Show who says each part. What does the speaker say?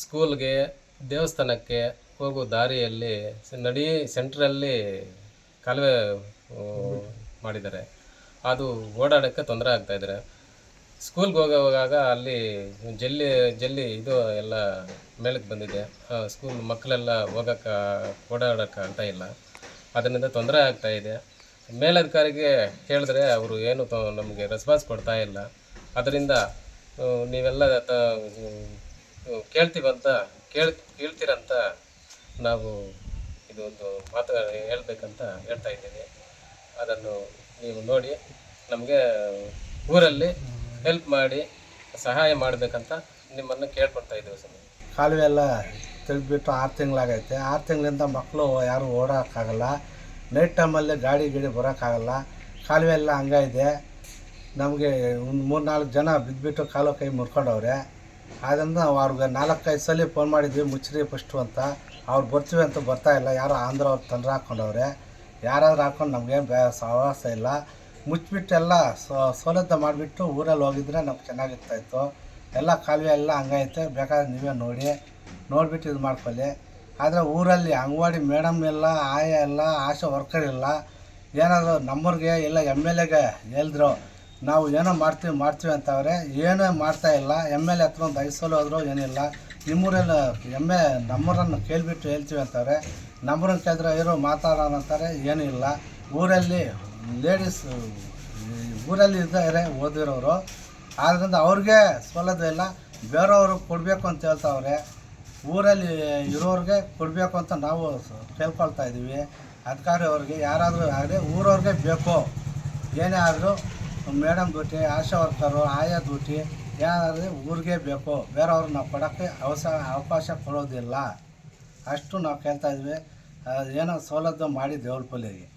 Speaker 1: ಸ್ಕೂಲ್ಗೆ, ದೇವಸ್ಥಾನಕ್ಕೆ ಹೋಗೋ ದಾರಿಯಲ್ಲಿ ನಡಿ, ಸೆಂಟ್ರಲ್ಲಿ ಕಾಲುವೆ ಮಾಡಿದ್ದಾರೆ. ಅದು ಓಡಾಡೋಕ್ಕೆ ತೊಂದರೆ ಆಗ್ತಾ ಇದ್ದಾರೆ ಸ್ಕೂಲ್ಗೆ ಹೋಗುವಾಗ ಅಲ್ಲಿ ಜಲ್ಲಿ ಜಲ್ಲಿ ಇದು ಎಲ್ಲ ಮೇಲಕ್ಕೆ ಬಂದಿದೆ. ಸ್ಕೂಲ್ ಮಕ್ಕಳೆಲ್ಲ ಹೋಗೋಕ್ಕೆ, ಓಡಾಡೋಕ್ಕೆ ಆಗ್ತಾ ಇಲ್ಲ. ಅದರಿಂದ ತೊಂದರೆ ಆಗ್ತಾ ಇದೆ. ಮೇಲಧಿಕಾರಿಗೆ ಹೇಳಿದ್ರೆ ಅವರು ಏನು ನಮಗೆ ರೆಸ್ಪಾನ್ಸ್ ಕೊಡ್ತಾ ಇಲ್ಲ. ಅದರಿಂದ ನೀವೆಲ್ಲ ಕೇಳ್ತೀವಂತ, ಕೇಳ್, ಕೇಳ್ತೀರಂತ ನಾವು ಇದೊಂದು ಮಾತು ಹೇಳ್ಬೇಕಂತ ಹೇಳ್ತಾ ಇದ್ದೀನಿ ಅದನ್ನು ನೀವು ನೋಡಿ, ನಮಗೆ ಊರಲ್ಲಿ ಹೆಲ್ಪ್ ಮಾಡಿ, ಸಹಾಯ ಮಾಡಬೇಕಂತ ನಿಮ್ಮನ್ನು ಕೇಳ್ಕೊಳ್ತಾ ಇದ್ದೀವಿ ಸರ್
Speaker 2: ಕಾಲುವೆ ಎಲ್ಲ ತೆಗೆದ್ಬಿಟ್ಟು ಆರು ತಿಂಗಳಾಗೈತೆ. ಆರು ತಿಂಗಳಿಂದ ಮಕ್ಕಳು ಯಾರು ಓಡೋಕ್ಕಾಗಲ್ಲ ನೈಟ್ ಟೈಮಲ್ಲಿ ಗಾಡಿ ಗಿಡಿ ಬರೋಕ್ಕಾಗಲ್ಲ. ಕಾಲುವೆ ಎಲ್ಲ ಹಂಗಾಗಿದೆ ನಮಗೆ ಒಂದು ಮೂರು ನಾಲ್ಕು ಜನ ಬಿದ್ದುಬಿಟ್ಟು ಕಾಲು ಕೈ ಮುರ್ಕೊಂಡವ್ರೆ. ಆದ್ದರಿಂದ ನಾವು ಅವ್ರಿಗೆ ನಾಲ್ಕೈದು ಸಲ ಫೋನ್ ಮಾಡಿದ್ವಿ, ಮುಚ್ಚಿರಿ ಫಸ್ಟು ಅಂತ. ಅವ್ರು ಬರ್ತೀವಿ ಅಂತ ಬರ್ತಾ ಇಲ್ಲ. ಯಾರೋ ಆಂಧ್ರ ಅವ್ರು ತಂದ್ರೆ ಹಾಕ್ಕೊಂಡವ್ರೆ ಯಾರಾದ್ರೂ ಹಾಕ್ಕೊಂಡು ನಮಗೇನು ಬೇ ಸಹವಾಸ ಇಲ್ಲ. ಮುಚ್ಚಿಬಿಟ್ಟೆಲ್ಲ ಸೌಲಭ್ಯ ಮಾಡಿಬಿಟ್ಟು ಊರಲ್ಲಿ ಹೋಗಿದ್ರೆ ನಮ್ಗೆ ಚೆನ್ನಾಗಿರ್ತಾಯಿತ್ತು. ಎಲ್ಲ ಕಾಲುವೆ ಎಲ್ಲ ಹಂಗೈತೆ. ಬೇಕಾದ್ರೆ ನೀವೇ ನೋಡಿ. ನೋಡಿಬಿಟ್ಟು ಇದು ಮಾಡ್ಕೊಳ್ಳಿ. ಆದರೆ ಊರಲ್ಲಿ ಅಂಗವಾಡಿ ಮೇಡಮ್ ಇಲ್ಲ ಆಯ ಇಲ್ಲ ಆಶಾ ವರ್ಕರ್ ಇಲ್ಲ ಏನಾದರೂ ನಮ್ಮವ್ರಿಗೆ ಇಲ್ಲ ಎಂ ಎಲ್ ಎಗೆ ಹೇಳಿದ್ರು ನಾವು ಏನೋ ಮಾಡ್ತೀವಿ ಮಾಡ್ತೀವಿ ಅಂತವ್ರೆ, ಏನೂ ಮಾಡ್ತಾ ಇಲ್ಲ. ಎಂ ಎಲ್ ಎ ಹತ್ರ ಒಂದು ಐಸೋಲು ಸಲ ಹೋದ್ರು ಏನಿಲ್ಲ. ನಿಮ್ಮೂರಲ್ಲಿ ಎಂ ಎ, ನಮ್ಮೂರನ್ನು ಕೇಳಿಬಿಟ್ಟು ಹೇಳ್ತೀವಿ ಅಂತವ್ರೆ, ನಮ್ಮೂರನ್ನು ಕೇಳಿದ್ರೆ ಇರೋ ಮಾತಾಡೋಣ ಅಂತಾರೆ, ಏನೂ ಇಲ್ಲ. ಊರಲ್ಲಿ ಲೇಡೀಸ್ ಊರಲ್ಲಿ ಇದ್ದಾರೆ, ಓದಿರೋರು. ಆದ್ದರಿಂದ ಅವ್ರಿಗೆ ಸೌಲಭ್ಯ ಇಲ್ಲ. ಬೇರೆಯವ್ರಿಗೆ ಕೊಡಬೇಕು ಅಂತ ಹೇಳ್ತಾವ್ರೆ. ಊರಲ್ಲಿ ಇರೋರಿಗೆ ಕೊಡಬೇಕು ಅಂತ ನಾವು ಕೇಳ್ಕೊಳ್ತಾ ಇದ್ದೀವಿ. ಅಧಿಕಾರಿ ಅವ್ರಿಗೆ ಯಾರಾದರೂ ಆಗಲಿ, ಊರವ್ರಿಗೆ ಬೇಕು. ಏನೇ ಆದರೂ ಮೇಡಮ್ ಡ್ಯೂಟಿ ಆಶಾ ವರ್ಕರು, ಆಯಾ ಡ್ಯೂಟಿ ಯಾರಾದರೂ ಊರಿಗೆ ಬೇಕು, ಬೇರೆಯವ್ರು ನಾವು ಕೊಡೋಕ್ಕೆ ಅವಸ, ಅವಕಾಶ ಕೊಡೋದಿಲ್ಲ. ಅಷ್ಟು ನಾವು ಕೇಳ್ತಾ ಇದ್ವಿ. ಏನೋ ಸೌಲಭ್ಯ ಮಾಡಿ ದೇವ್ರ ಪಲ್ಲಿಗೆ